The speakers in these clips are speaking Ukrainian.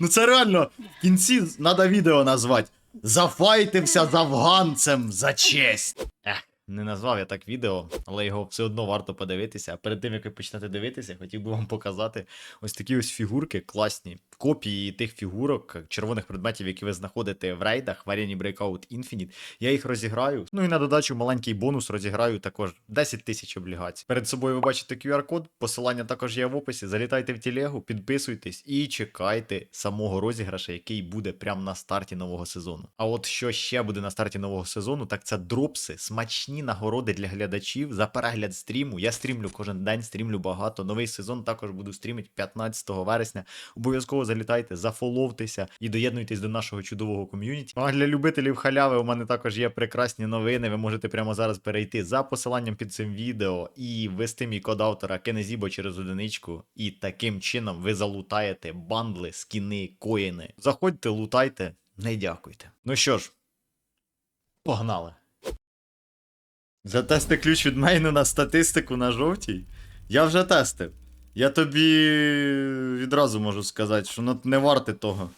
Ну це реально в кінці треба відео назвати. Зафайтився з афганцем за честь. Не назвав я так відео, але його все одно варто подивитися. А перед тим як ви почнете дивитися, хотів би вам показати ось такі ось фігурки класні. Копії тих фігурок, червоних предметів, які ви знаходите в рейдах в арені Breakout Infinite. Я їх розіграю. Ну і на додачу маленький бонус розіграю також 10 тисяч облігацій. Перед собою ви бачите QR-код, посилання також є в описі. Залітайте в телегу, підписуйтесь і чекайте самого розіграша, який буде прямо на старті нового сезону. А от що ще буде на старті нового сезону, так це дропси, смачні нагороди для глядачів за перегляд стріму. Я стрімлю кожен день, стрімлю багато. Новий сезон також буду стрімити 15 вересня. Обов'язково залітайте, зафоловтеся і доєднуйтесь до нашого чудового ком'юніті. Ну, А для любителів халяви у мене також є прекрасні новини. Ви можете прямо зараз перейти за посиланням під цим відео і ввести мій код автора Кенезібо через одиничку. І таким чином ви залутаєте бандли, скіни, коїни. Заходьте, лутайте, не дякуйте. Ну що ж, погнали. Затести ключ від мейну на статистику на жовтій. Я вже тестив. Я тобі відразу можу сказати, що ну, не варте того.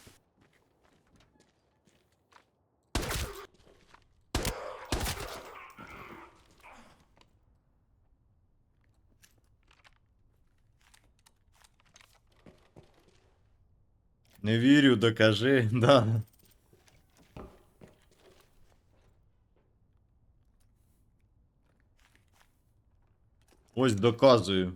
Не вірю, докажи, да. Ось доказую.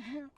Uh-huh.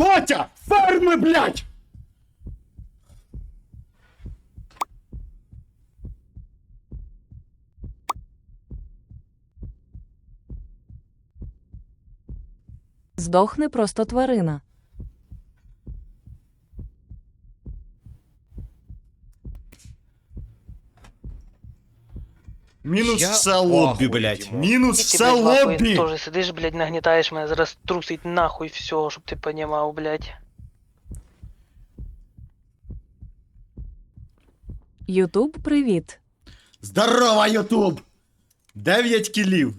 О, батя! Ферми, блядь! Здохне просто тварина. Мінус Я все лобі, ахуй, блядь. Мінус Ти, все блядь, нахуй лобі! Тоже сидиш, блядь, нагнітаєш мене, зараз трусить нахуй все, щоб ти понімав, блядь. Ютуб, привіт. Здорово, Ютуб! Дев'ять кілів.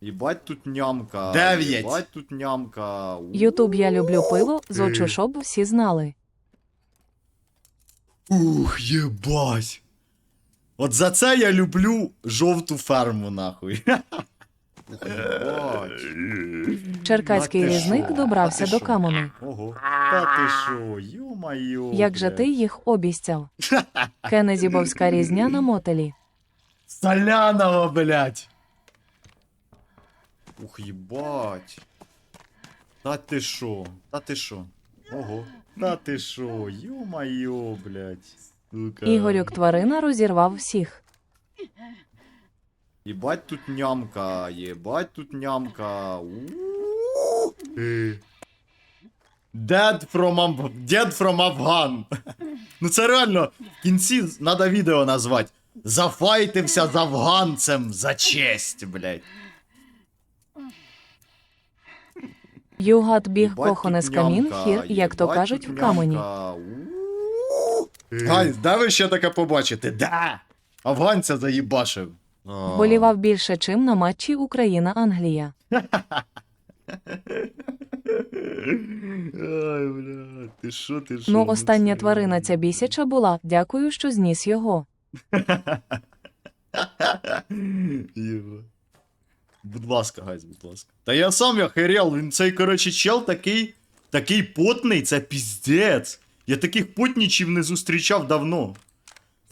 Єбать тут нямка. Дев'ять. Єбать тут нямка. У. Ютуб, я люблю пиво, зочу, щоб всі знали. Ух, єбать. От за це я люблю жовту ферму, нахуй. Черкаський Та ти різник шо? добрався Та ти до шо? каменю. Ого. Та ти шо, йо-майо. Як же ти їх обіцяв? Кенезібовська різня на мотелі. Солянова, блядь. Ух, єбать. Та ти шо? Та ти шо? Ого. Та ти шо? Йо-майо, блядь. Ігорюк тварина розірвав всіх. Єбать тут нямка, єбать тут нямка. Dead from, Af- Dead from Afghan. Ну це реально, в кінці треба відео назвати. Зафайтився з афганцем за честь, блядь. Югат біг кохоне з камін хір, як то кажуть, в камені. У-у-у. Гайс, де ви ще таке побачите? Да! Афганця заїбашив. Болівав більше, чим на матчі Україна-Англія. Ай, бля, ти що, ти що? Ну, остання тварина ця бісяча була. Дякую, що зніс його. Будь ласка, гайз, будь ласка. Та я сам я херел, він цей, коротше, чел такий, такий потний, це піздець. Я таких потнічів не зустрічав давно.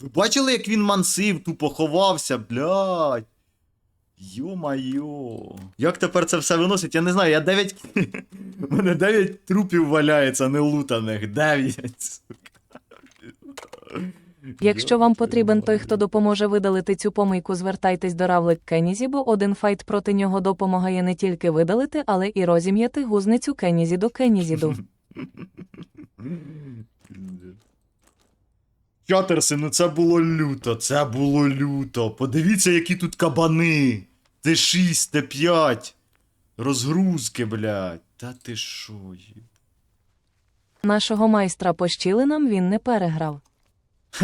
Ви бачили, як він мансив, тупо ховався, блядь. Йо-майо. Як тепер це все виносить? Я не знаю, я 9. У мене 9 трупів валяється, нелутаних. 9. сука. Якщо вам потрібен той, хто допоможе видалити цю помийку, звертайтесь до Равлик Кеннізі, бо один файт проти нього допомагає не тільки видалити, але і розім'яти гузницю Кеннізіду Кеннізіду. Чатерси, ну це було люто, це було люто. Подивіться, які тут кабани. Т6, Т5. Розгрузки, блядь. Та ти шо, їб. Нашого майстра по щілинам він не переграв.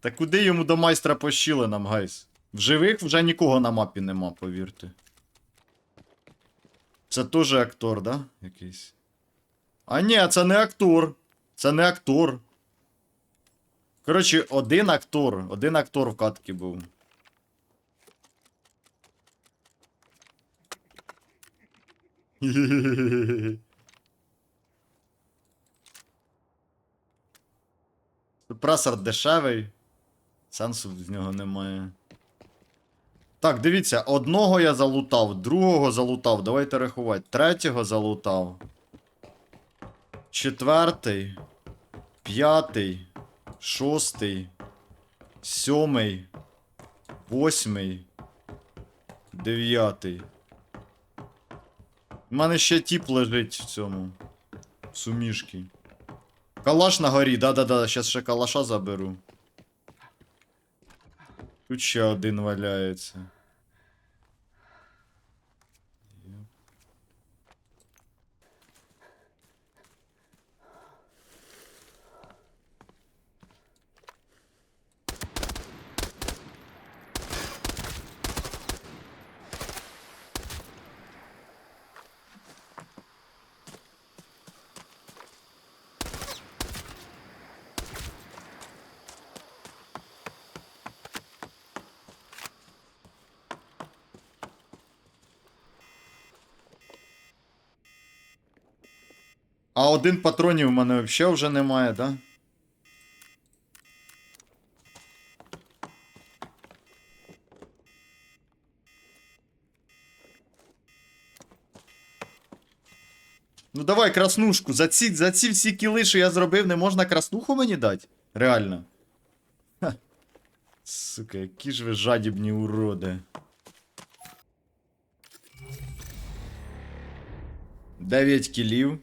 Та куди йому до майстра по щілинам, гайс? В живих вже нікого на мапі нема, повірте. Це теж актор, да? Якийсь. А ні, це не актор. Це не актор. Коротше, один актор. Один актор в катці був. Пресор дешевий. Сенсу з нього немає. Так, дивіться, одного я залутав, другого залутав. Давайте рахувати. Третього залутав. Четвертий. П'ятий. Шостий. Сьомий. Восьмий. Дев'ятий. У мене ще тіп лежить в цьому. Сумішки. Калаш на горі, да-да-да, щас ще калаша заберу. Тут ще один валяється. А один патронів у мене взагалі вже немає, да? Ну давай краснушку. За ці, за ці всі кіли, що я зробив, не можна краснуху мені дати? Реально. Ха. Сука, які ж ви жадібні уроди. 9 кілів.